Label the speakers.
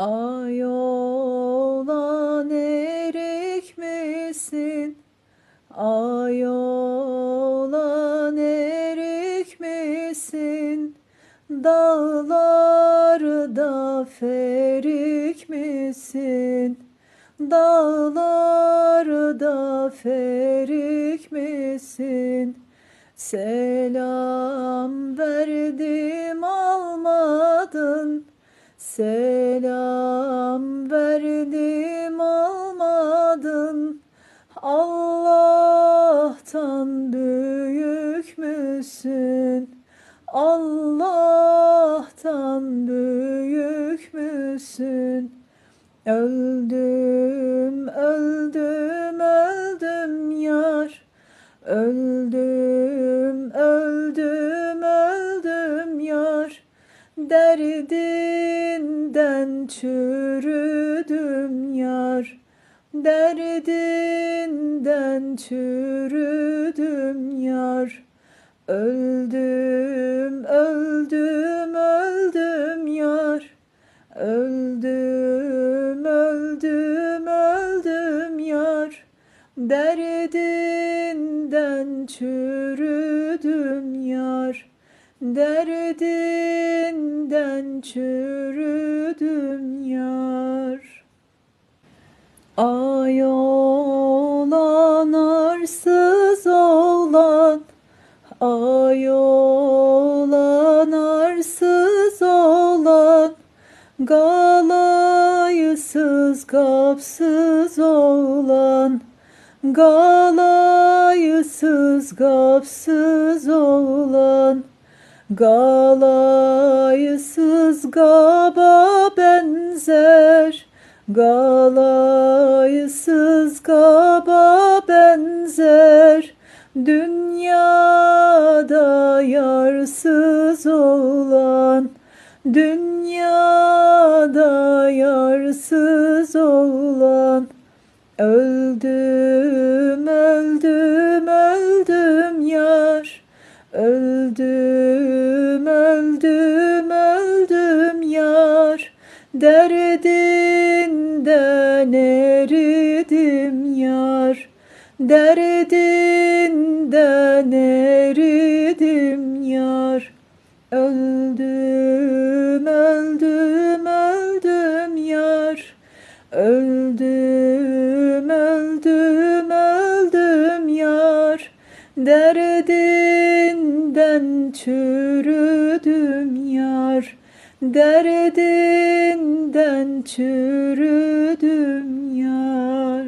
Speaker 1: Ay olan erik misin? Ay olan erik misin? Dağlarda ferik misin? Dağlarda ferik misin? Selam verdim almadın. Selam verdim almadın. Allah'tan büyük müsün? Allah'tan büyük müsün? Öldüm, öldüm, öldüm yar. Öldüm, öldüm, öldüm yar. Derdinden çürüdüm yar. Derdinden çürüdüm yar. Öldüm, öldüm, öldüm yar. Öldüm, öldüm, öldüm yar. Derdinden çürüdüm yar. Derdinden çürüdüm yar. Ay olan arsız olan Ay olan arsız olan Galayısız kapsız olan Galayısız kapsız olan Galayısız gaba benzer. Galayısız gaba benzer. Dünyada yarsız olan Dünyada yarsız olan. Öldüm, öldüm, Derdinden eridim yar. Derdinden eridim yar. Öldüm, öldüm, öldüm yar. Öldüm, öldüm, öldüm yar. Derdinden çürüdüm yar Derdinden çürüdüm ya.